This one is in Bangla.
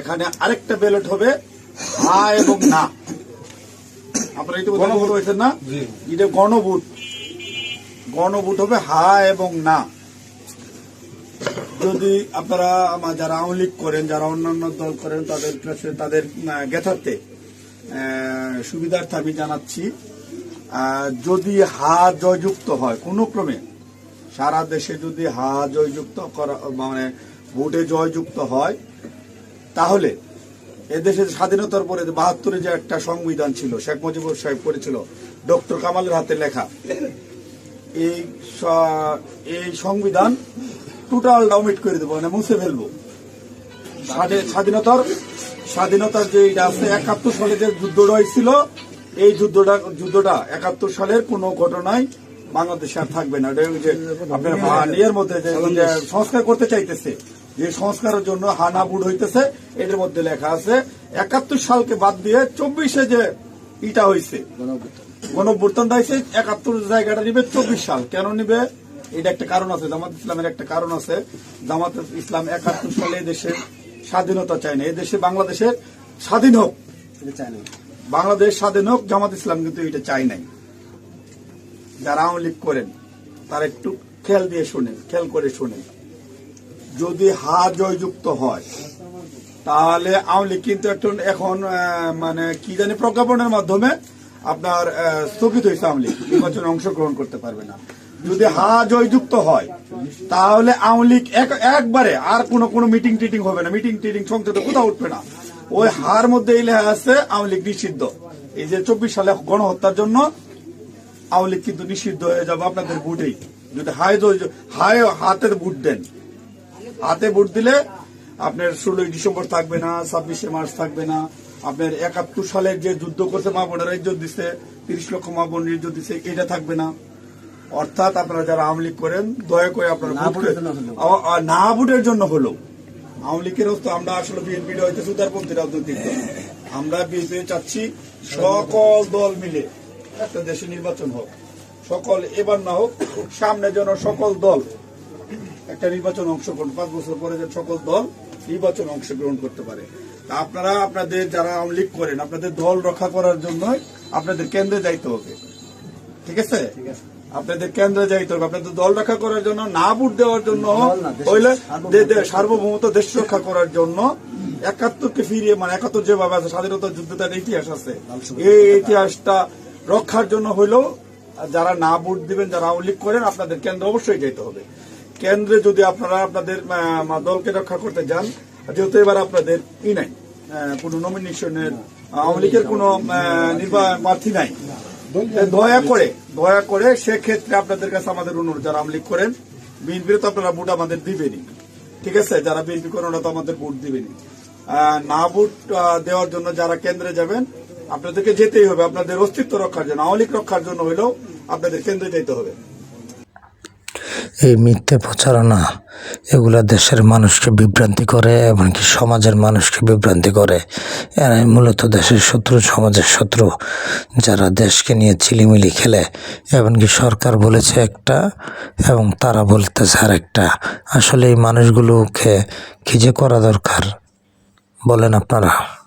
এখানে আরেকটা ব্যালট হবে হা এবং না। আপনারা এটা গণভোট। হয়েছেন না? এটা গণভোট। গণভোট হবে হা এবং না। যদি আপনারা যারা আওয়ামী লীগ করেন যারা অন্যান্য দল করেন তাদের কাছে তাদের আহ, সুবিধার্থে আমি জানাচ্ছি যদি হা জয়যুক্ত হয় কোনো ক্রমে সারা দেশে যদি হা জয়যুক্ত করা মানে ভোটে জয়যুক্ত হয় তাহলে এদেশের স্বাধীনতার পরে বাহাত্তরে যে একটা সংবিধান ছিল, শেখ মুজিবুর সাহেব করেছিল, ডক্টর কামালের হাতে লেখা, এই এই সংবিধান টোটাল ডাউমিট করে দেবো মানে মুছে ফেলব। স্বাধীনতার স্বাধীনতার যে আছে, একাত্তর সালে যে যুদ্ধটা হয়েছিল, এই যুদ্ধটা যুদ্ধটা একাত্তর সালের কোনো ঘটনায় বাংলাদেশে আর থাকবে না। আপনার ইয়ের মধ্যে সংস্কার করতে চাইতেছে যে সংস্কারের জন্য হানা বুড হইতেছে এটার মধ্যে লেখা আছে একাত্তর সালকে বাদ দিয়ে চব্বিশে যে ইটা হয়েছে গণভ্যুত্থানটা হয়েছে একাত্তর জায়গাটা নিবে চব্বিশ সাল। কেন নিবে? এটা একটা কারণ আছে জামাত ইসলামের একটা কারণ আছে। জামাত ইসলাম একাত্তর সালে দেশের স্বাধীনতা চায় না। এদেশে বাংলাদেশের স্বাধীন হোক। বাংলাদেশ স্বাধীন হোক জামাত ইসলাম কিন্তু এটা চাই নাই। যারা আওয়ামী লীগ করেন তারা একটু খেয়াল দিয়ে শোনেন খেয়াল করে শোনেন। যদি হা জয়যুক্ত হয়, তাহলে আওয়ামী লীগ কিন্তু এখন এখন মানে কি জানি প্রজ্ঞাপনের মাধ্যমে আপনার স্থগিত হয়েছে আওয়ামী লীগ। নির্বাচনে অংশগ্রহণ করতে পারবে না। যদি হা জয়যুক্ত হয়, তাহলে আওয়ামী লীগ এক- একবারে আর কোনো কোনো মিটিং টিটিং হবে না। মিটিং টিটিং সংসদে কোথাও উঠবে না। ওই হার মধ্যে এই লেখা আছে, আওয়ামী লীগ নিষিদ্ধ। এই যে চব্বিশ সালে গণহত্যার জন্য আওয়ামী লীগ কিন্তু নিষিদ্ধ হয়ে যাবে আপনাদের বুটেই। যদি হাই জয়- হাই হাতের বুট দেন। হাতে ভোট দিলে আপনার ষোলোই ডিসেম্বর থাকবে না ছাব্বিশে মার্চ থাকবে না। আপনার একাত্তর সালের যে যুদ্ধ করছে মা বোনেরা ইজ্জত দিচ্ছে তিরিশ লক্ষ মা বোন ইজ্জত দিচ্ছে এটা থাকবে না। অর্থাৎ আপনারা যারা আওয়ামী লীগ করেন দয়া করে আপনারা না ভোটের জন্য হলো। আওয়ামী লীগের তো আমরা আসলে বিএনপি হইতে সুদারপন্থী রাজনৈতিক দল। আমরা বিএনপি চাচ্ছি সকল দল মিলে একটা দেশে নির্বাচন হোক। সকল এবার না হোক সামনে যেন সকল দল একটা নির্বাচন অংশগ্রহণ পাঁচ বছর পরে যেন সকল দল নির্বাচন অংশগ্রহণ করতে পারে। তা আপনারা আপনাদের যারা আওয়ামী লীগ করেন আপনাদের দল রক্ষা করার জন্য আপনাদের কেন্দ্রে যাইতে হবে। ঠিক আছে? আপনাদের কেন্দ্রে যাইতে হবে। আপনাদের দল রক্ষা করার জন্য না ভোট দেওয়ার জন্য হইলে সার্বভৌমত্ব। সার্বভৌমত্ব দেশ রক্ষা করার জন্য একাত্তরকে ফিরিয়ে মানে একাত্তর যেভাবে আছে স্বাধীনতা যুদ্ধটার ইতিহাস আছে। এই ইতিহাসটা রক্ষার জন্য হইলেও যারা না ভোট দিবেন যারা আওয়ামী লীগ করেন আপনাদের কেন্দ্রে অবশ্যই যেতে হবে। কেন্দ্রে যদি আপনারা আপনাদের দলকে রক্ষা করতে যান যেহেতু এবার আপনাদের ই নাই কোনো নমিনেশনের আওয়ামী লীগের কোনো প্রার্থী নাই। দয়া করে দয়া করে সেক্ষেত্রে আপনাদের কাছে আমাদের অনুরোধ যারা আওয়ামী লীগ করেন বিএনপির তো আপনারা ভোট আমাদের দিবেনই। ঠিক আছে? যারা বিএনপি করেন ওরা তো আমাদের ভোট দিবেনি না ভোট দেওয়ার জন্য যারা কেন্দ্রে যাবেন আপনাদেরকে যেতেই হবে। আপনাদের অস্তিত্ব রক্ষার জন্য আওয়ামী লীগ রক্ষার জন্য হলেও আপনাদের কেন্দ্রে যেতে হবে। এই মিথ্যে প্রচারণা এগুলা দেশের মানুষকে বিভ্রান্তি করে এমনকি সমাজের মানুষকে বিভ্রান্তি করে। এরাই মূলত দেশের শত্রু, সমাজের শত্রু, যারা দেশকে নিয়ে চিলিমিলি খেলে। এমনকি সরকার বলেছে একটা এবং তারা বলতেছে আর একটা আসলে এই মানুষগুলোকে কী যে করা দরকার? বলেন আপনারা।